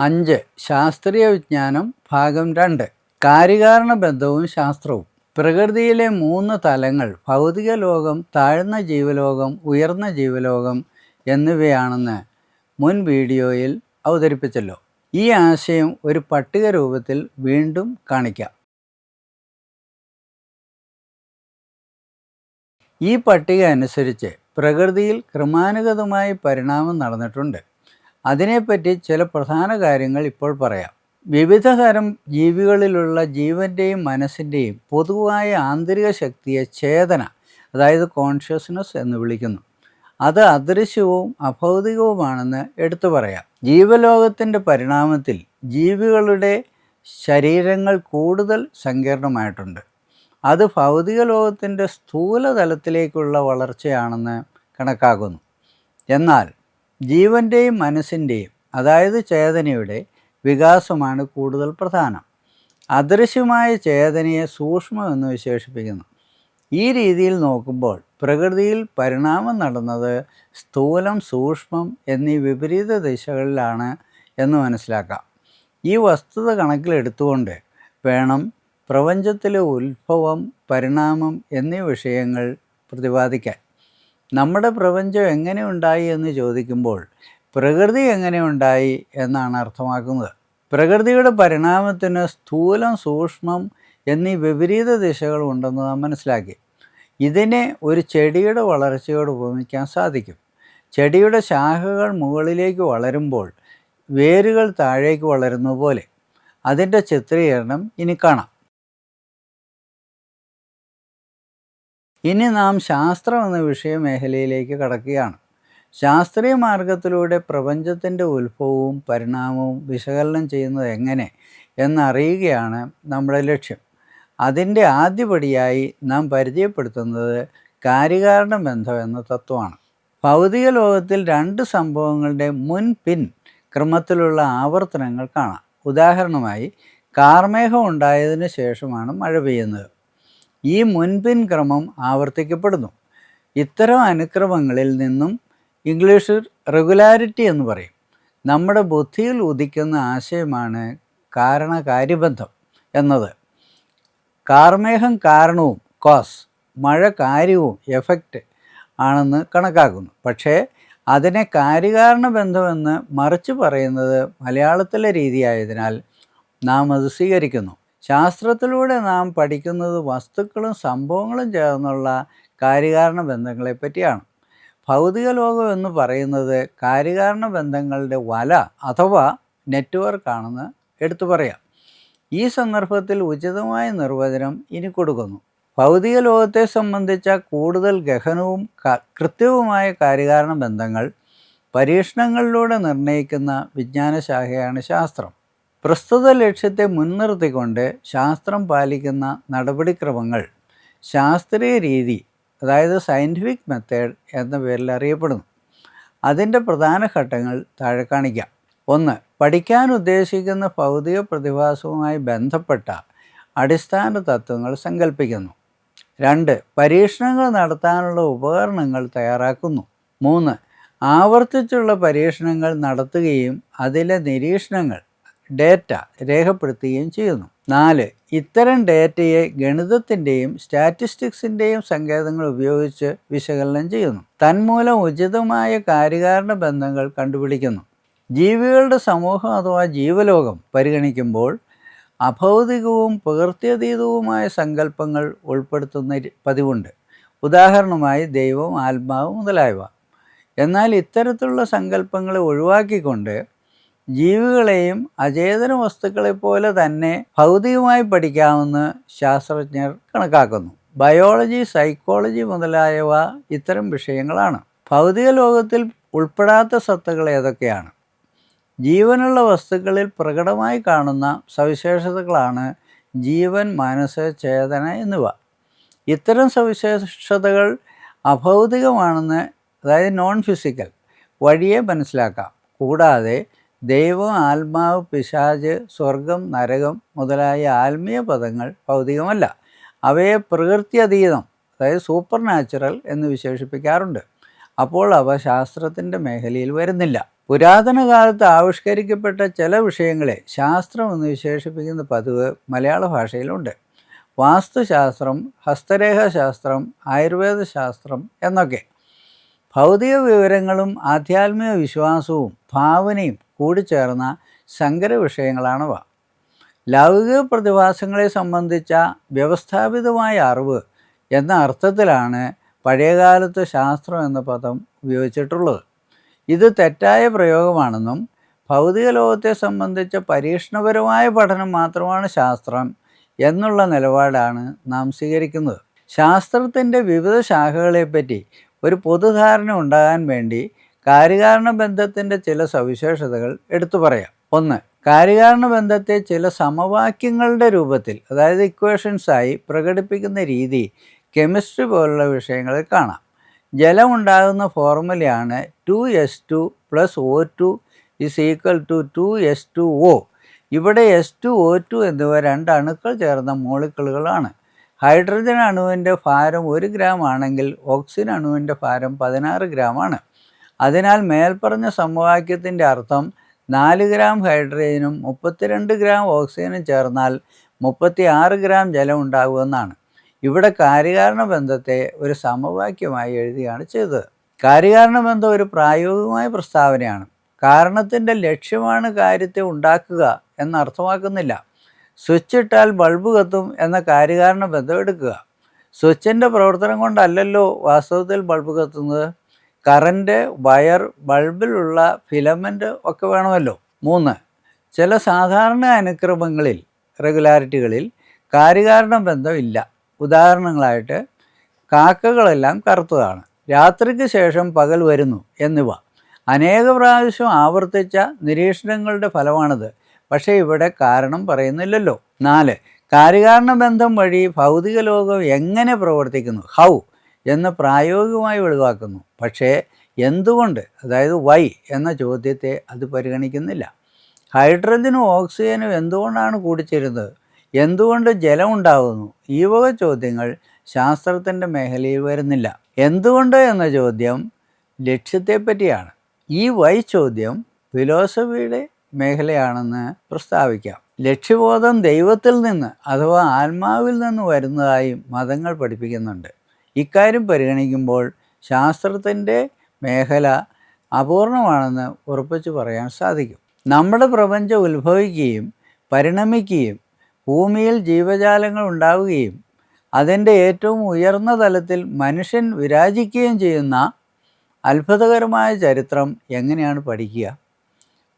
അഞ്ച് ശാസ്ത്രീയ വിജ്ഞാനം ഭാഗം രണ്ട്. കാര്യകാരണ ബന്ധവും ശാസ്ത്രവും. പ്രകൃതിയിലെ മൂന്ന് തലങ്ങൾ ഭൗതിക ലോകം താഴ്ന്ന ജീവലോകം ഉയർന്ന ജീവലോകം എന്നിവയാണെന്ന് മുൻ വീഡിയോയിൽ അവതരിപ്പിച്ചല്ലോ. ഈ ആശയം ഒരു പട്ടിക രൂപത്തിൽ വീണ്ടും കാണിക്കാം. ഈ പട്ടിക അനുസരിച്ച് പ്രകൃതിയിൽ ക്രമാനുഗതമായി പരിണാമം നടന്നിട്ടുണ്ട്. അതിനെപ്പറ്റി ചില പ്രധാന കാര്യങ്ങൾ ഇപ്പോൾ പറയാം. വിവിധ തരം ജീവികളിലുള്ള ജീവന്റെയും മനസ്സിന്റെയും പൊതുവായ ആന്തരിക ശക്തിയെ ചേതന അതായത് കോൺഷ്യസ്നസ് എന്ന് വിളിക്കുന്നു. അത് അദൃശ്യവും അഭൗതികവുമാണെന്ന് എടുത്തു പറയാം. ജീവലോകത്തിന്റെ പരിണാമത്തിൽ ജീവികളുടെ ശരീരങ്ങൾ കൂടുതൽ സങ്കീർണമായിട്ടുണ്ട്. അത് ഭൗതിക ലോകത്തിന്റെ സ്ഥൂലതലത്തിലേക്കുള്ള വളർച്ചയാണെന്ന് കണക്കാക്കുന്നു. എന്നാൽ ജീവന്റെയും മനസ്സിന്റെയും അതായത് ചേതനയുടെ വികാസമാണ് കൂടുതൽ പ്രധാനം. അദൃശ്യമായ ചേതനയെ സൂക്ഷ്മം എന്ന് വിശേഷിപ്പിക്കുന്നു. ഈ രീതിയിൽ നോക്കുമ്പോൾ പ്രകൃതിയിൽ പരിണാമം നടന്നത് സ്ഥൂലം സൂക്ഷ്മം എന്നീ വിപരീത ദിശകളിലാണ് എന്ന് മനസ്സിലാക്കാം. ഈ വസ്തുത കണക്കിലെടുത്തുകൊണ്ട് വേണം പ്രപഞ്ചത്തിലെ ഉത്ഭവം പരിണാമം എന്നീ വിഷയങ്ങൾ പ്രതിപാദിക്കാൻ. നമ്മുടെ പ്രപഞ്ചം എങ്ങനെ ഉണ്ടായി എന്ന് ചോദിക്കുമ്പോൾ പ്രകൃതി എങ്ങനെ ഉണ്ടായി എന്നാണ് അർത്ഥമാക്കുന്നത്. പ്രകൃതിയുടെ പരിണാമത്തിന് സ്ഥൂലം സൂക്ഷ്മം എന്നീ വിപരീത ദിശകളും ഉണ്ടെന്ന് നാം മനസ്സിലാക്കി. ഇതിനെ ഒരു ചെടിയുടെ വളർച്ചയോട് ഉപമിക്കാൻ സാധിക്കും. ചെടിയുടെ ശാഖകൾ മുകളിലേക്ക് വളരുമ്പോൾ വേരുകൾ താഴേക്ക് വളരുന്ന പോലെ. അതിന്റെ ചിത്രീകരണം ഇനി കാണാം. ഇനി നാം ശാസ്ത്രം എന്ന വിഷയമേഖലയിലേക്ക് കടക്കുകയാണ്. ശാസ്ത്രീയ മാർഗത്തിലൂടെ പ്രപഞ്ചത്തിന്റെ ഉത്ഭവവും പരിണാമവും വിശകലനം ചെയ്യുന്നത് എങ്ങനെ എന്നറിയുകയാണ് നമ്മുടെ ലക്ഷ്യം. അതിന്റെ ആദ്യപടിയായി നാം പരിചയപ്പെടുത്തുന്നത് കാര്യകാരണ ബന്ധം എന്ന തത്വമാണ്. ഭൗതിക ലോകത്തിൽ രണ്ട് സംഭവങ്ങളുടെ മുൻ പിൻ ക്രമത്തിലുള്ള ആവർത്തനങ്ങൾ കാണാം. ഉദാഹരണമായി കാർമേഘം ഉണ്ടായതിനു ശേഷമാണ് മഴ പെയ്യുന്നത്. ഈ മുൻപിൻ ക്രമം ആവർത്തിക്കപ്പെടുന്നു. ഇത്തരം അനുക്രമങ്ങളിൽ നിന്നും ഇംഗ്ലീഷ് റെഗുലാരിറ്റി എന്ന് പറയും. നമ്മുടെ ബുദ്ധിയിൽ ഉദിക്കുന്ന ആശയമാണ് കാരണകാര്യബന്ധം എന്നത്. കാർമേഹം കാരണവും കോസ് മഴ കാര്യവും എഫക്റ്റ് ആണെന്ന് കണക്കാക്കുന്നു. പക്ഷേ അതിനെ കാര്യകാരണ ബന്ധമെന്ന് മറിച്ച് പറയുന്നത് മലയാളത്തിലെ രീതിയായതിനാൽ നാം അത് സ്വീകരിക്കുന്നു. ശാസ്ത്രത്തിലൂടെ നാം പഠിക്കുന്നത് വസ്തുക്കളും സംഭവങ്ങളും ചേർന്നുള്ള കാര്യകാരണ ബന്ധങ്ങളെ പറ്റിയാണ്. ഭൗതിക ലോകം എന്ന് പറയുന്നത് കാര്യകാരണ ബന്ധങ്ങളുടെ വല അഥവാ നെറ്റ്വർക്കാണെന്ന് എടുത്തു പറയാം. ഈ സന്ദർഭത്തിൽ ഉചിതമായ നിർവചനം ഇനി കൊടുക്കുന്നു. ഭൗതിക ലോകത്തെ സംബന്ധിച്ച കൂടുതൽ ഗഹനവും കൃത്യവുമായ കാര്യകാരണ ബന്ധങ്ങൾ പരീക്ഷണങ്ങളിലൂടെ നിർണയിക്കുന്ന വിജ്ഞാനശാഖയാണ് ശാസ്ത്രം. പ്രസ്തുത ലക്ഷ്യത്തെ മുൻനിർത്തിക്കൊണ്ട് ശാസ്ത്രം പാലിക്കുന്ന നടപടിക്രമങ്ങൾ ശാസ്ത്രീയ രീതി അതായത് സയന്റിഫിക് മെത്തേഡ് എന്ന പേരിൽ അറിയപ്പെടുന്നു. അതിന്റെ പ്രധാന ഘട്ടങ്ങൾ താഴെ കാണിക്കാം. ഒന്ന് പഠിക്കാൻ ഉദ്ദേശിക്കുന്ന ഭൗതിക പ്രതിഭാസവുമായി ബന്ധപ്പെട്ട അടിസ്ഥാന തത്വങ്ങൾ സങ്കല്പിക്കുന്നു രണ്ട് പരീക്ഷണങ്ങൾ നടത്താനുള്ള ഉപകരണങ്ങൾ തയ്യാറാക്കുന്നു. മൂന്ന് ആവർത്തിച്ചുള്ള പരീക്ഷണങ്ങൾ നടത്തുകയും അതിലെ നിരീക്ഷണങ്ങൾ ഡേറ്റ രേഖപ്പെടുത്തുകയും ചെയ്യുന്നു. നാല് ഇത്തരം ഡേറ്റയെ ഗണിതത്തിന്റെയും സ്റ്റാറ്റിസ്റ്റിക്സിന്റെയും സങ്കേതങ്ങൾ ഉപയോഗിച്ച് വിശകലനം ചെയ്യുന്നു. തന്മൂലം ഉചിതമായ കാര്യകാരണ ബന്ധങ്ങൾ കണ്ടുപിടിക്കുന്നു. ജീവികളുടെ സമൂഹം അഥവാ ജീവലോകം പരിഗണിക്കുമ്പോൾ അഭൗതികവും പ്രകൃത്യതീതവുമായ സങ്കല്പങ്ങൾ ഉൾപ്പെടുത്തുന്ന പതിവുണ്ട്. ഉദാഹരണമായി ദൈവം ആത്മാവ് മുതലായവ. എന്നാൽ ഇത്തരത്തിലുള്ള സങ്കല്പങ്ങളെ ഒഴിവാക്കിക്കൊണ്ട് ജീവികളെയും അചേതന വസ്തുക്കളെ പോലെ തന്നെ ഭൗതികമായി പഠിക്കാമെന്ന് ശാസ്ത്രജ്ഞർ കണക്കാക്കുന്നു. ബയോളജി സൈക്കോളജി മുതലായവ ഇത്തരം വിഷയങ്ങളാണ്. ഭൗതിക ലോകത്തിൽ ഉൾപ്പെടാത്ത സത്തകൾ ഏതൊക്കെയാണ്? ജീവനുള്ള വസ്തുക്കളിൽ പ്രകടമായി കാണുന്ന സവിശേഷതകളാണ് ജീവൻ മനസ്സ് ചേതന എന്നിവ. ഇത്തരം സവിശേഷതകൾ അഭൗതികമാണെന്ന് അതായത് നോൺ ഫിസിക്കൽ വഴിയെ മനസ്സിലാക്കാം. കൂടാതെ ദൈവം ആത്മാവ് പിശാജ് സ്വർഗം നരകം മുതലായ ആത്മീയ പദങ്ങൾ ഭൗതികമല്ല. അവയെ പ്രകൃതി അതീതം അതായത് സൂപ്പർ നാച്ചുറൽ എന്ന് വിശേഷിപ്പിക്കാറുണ്ട്. അപ്പോൾ അവ ശാസ്ത്രത്തിന്റെ മേഖലയിൽ വരുന്നില്ല. പുരാതന കാലത്ത് ആവിഷ്കരിക്കപ്പെട്ട ചില വിഷയങ്ങളെ ശാസ്ത്രം എന്ന് വിശേഷിപ്പിക്കുന്ന പതിവ് മലയാള ഭാഷയിലുണ്ട്. വാസ്തുശാസ്ത്രം ഹസ്തരേഖാശാസ്ത്രം ആയുർവേദ ശാസ്ത്രം എന്നൊക്കെ. ഭൗതിക വിവരങ്ങളും ആധ്യാത്മിക വിശ്വാസവും ഭാവനയും കൂടിച്ചേർന്ന സങ്കര വിഷയങ്ങളാണവ ലൗകിക പ്രതിഭാസങ്ങളെ സംബന്ധിച്ച വ്യവസ്ഥാപിതമായ അറിവ് എന്ന അർത്ഥത്തിലാണ് പഴയകാലത്ത് ശാസ്ത്രം എന്ന പദം ഉപയോഗിച്ചിട്ടുള്ളത്. ഇത് തെറ്റായ പ്രയോഗമാണെന്നും ഭൗതിക ലോകത്തെ സംബന്ധിച്ച പരീക്ഷണപരമായ പഠനം മാത്രമാണ് ശാസ്ത്രം എന്നുള്ള നിലപാടാണ് നാം സ്വീകരിക്കുന്നത്. ശാസ്ത്രത്തിന്റെ വിവിധ ശാഖകളെപ്പറ്റി ഒരു പൊതുധാരണ ഉണ്ടാകാൻ വേണ്ടി കാര്യകാരണ ബന്ധത്തിന്റെ ചില സവിശേഷതകൾ എടുത്തു പറയാം. ഒന്ന് കാര്യകാരണ ബന്ധത്തെ ചില സമവാക്യങ്ങളുടെ രൂപത്തിൽ അതായത് ഇക്വേഷൻസായി പ്രകടിപ്പിക്കുന്ന രീതി കെമിസ്ട്രി പോലുള്ള വിഷയങ്ങളിൽ കാണാം. ജലമുണ്ടാകുന്ന ഫോർമുലയാണ് two S two plus O two is equal to two S two O ഇവിടെ എസ് ടു ഒ ടു എന്നിവ രണ്ട് അണുക്കൾ ചേർന്ന മോളിക്കിളുകളാണ്. ഹൈഡ്രജൻ അണുവിന്റെ ഭാരം ഒരു ഗ്രാം ആണെങ്കിൽ ഓക്സിജൻ അണുവിന്റെ ഭാരം പതിനാറ് ഗ്രാമാണ് അതിനാൽ മേൽപ്പറഞ്ഞ സമവാക്യത്തിന്റെ അർത്ഥം നാല് ഗ്രാം ഹൈഡ്രജനും മുപ്പത്തിരണ്ട് ഗ്രാം ഓക്സിജനും ചേർന്നാൽ മുപ്പത്തി ആറ് ഗ്രാം ജലം ഉണ്ടാകുമെന്നാണ് ഇവിടെ കാര്യകാരണ ബന്ധത്തെ ഒരു സമവാക്യമായി എഴുതുകയാണ് ചെയ്തത്. കാര്യകാരണ ബന്ധം ഒരു പ്രായോഗികമായ പ്രസ്താവനയാണ്. കാരണത്തിന്റെ ലക്ഷ്യമാണ് കാര്യത്തെ ഉണ്ടാക്കുക എന്നർത്ഥമാക്കുന്നില്ല സ്വിച്ച് ഇട്ടാൽ ബൾബ് കത്തും എന്ന കാര്യകാരണ ബന്ധം എടുക്കുക. സ്വിച്ചിന്റെ പ്രവർത്തനം കൊണ്ടല്ലല്ലോ വാസ്തവത്തിൽ ബൾബ് കത്തുന്നത്? കറന്റ് വയർ ബൾബിലുള്ള ഫിലമെന്റ് ഒക്കെ വേണമല്ലോ. മൂന്ന് ചില സാധാരണ അനുക്രമങ്ങളിൽ റെഗുലാരിറ്റികളിൽ കാര്യകാരണ ബന്ധമില്ല. ഉദാഹരണങ്ങളായിട്ട് കാക്കകളെല്ലാം കറുത്തതാണ്. രാത്രിക്ക് ശേഷം പകൽ വരുന്നു എന്നിവ. അനേക പ്രാവശ്യം ആവർത്തിച്ച നിരീക്ഷണങ്ങളുടെ ഫലമാണിത്. പക്ഷേ ഇവിടെ കാരണം പറയുന്നില്ലല്ലോ. നാല് കാര്യകാരണ ബന്ധം വഴി ഭൗതിക ലോകം എങ്ങനെ പ്രവർത്തിക്കുന്നു? ഹൗ എന്ന് പ്രായോഗികമായി ഒഴിവാക്കുന്നു. പക്ഷേ എന്തുകൊണ്ട്? അതായത് വൈ എന്ന ചോദ്യത്തെ അത് പരിഗണിക്കുന്നില്ല. ഹൈഡ്രജനും ഓക്സിജനും എന്തുകൊണ്ടാണ് കൂടിച്ചേരുന്നത്? എന്തുകൊണ്ട് ജലം ഉണ്ടാകുന്നു? ഈ വക ചോദ്യങ്ങൾ ശാസ്ത്രത്തിന്റെ മേഖലയിൽ വരുന്നില്ല. എന്തുകൊണ്ട് എന്ന ചോദ്യം ലക്ഷ്യത്തെപ്പറ്റിയാണ്. ഈ വൈ ചോദ്യം ഫിലോസഫിയുടെ മേഖലയാണെന്ന് പ്രസ്താവിക്കാം. ലക്ഷ്യബോധം ദൈവത്തിൽ നിന്ന് അഥവാ ആത്മാവിൽ നിന്ന് വരുന്നതായും മതങ്ങൾ പഠിപ്പിക്കുന്നുണ്ട്. ഇക്കാര്യം പരിഗണിക്കുമ്പോൾ ശാസ്ത്രത്തിന്റെ മേഖല അപൂർണമാണെന്ന് ഉറപ്പിച്ചു പറയാൻ സാധിക്കും. നമ്മുടെ പ്രപഞ്ചം ഉത്ഭവിക്കുകയും പരിണമിക്കുകയും ഭൂമിയിൽ ജീവജാലങ്ങൾ ഉണ്ടാവുകയും അതിന്റെ ഏറ്റവും ഉയർന്ന തലത്തിൽ മനുഷ്യൻ വിരാജിക്കുകയും ചെയ്യുന്ന അത്ഭുതകരമായ ചരിത്രം എങ്ങനെയാണ് പഠിക്കുക?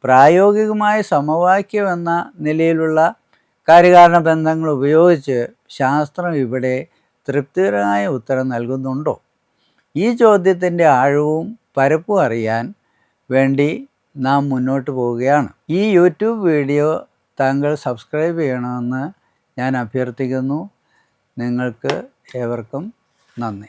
പ്രായോഗികമായ സമവാക്യം എന്ന നിലയിലുള്ള കാര്യകാരണ ബന്ധങ്ങൾ ഉപയോഗിച്ച് ശാസ്ത്രം ഇവിടെ തൃപ്തികരമായ ഉത്തരം നൽകുന്നുണ്ടോ? ഈ ചോദ്യത്തിന്റെ ആഴവും പരപ്പും അറിയാൻ വേണ്ടി നാം മുന്നോട്ട് പോവുകയാണ്. ഈ യൂട്യൂബ് വീഡിയോ താങ്കൾ സബ്സ്ക്രൈബ് ചെയ്യണമെന്ന് ഞാൻ അഭ്യർത്ഥിക്കുന്നു. നിങ്ങൾക്ക് ഏവർക്കും നന്ദി.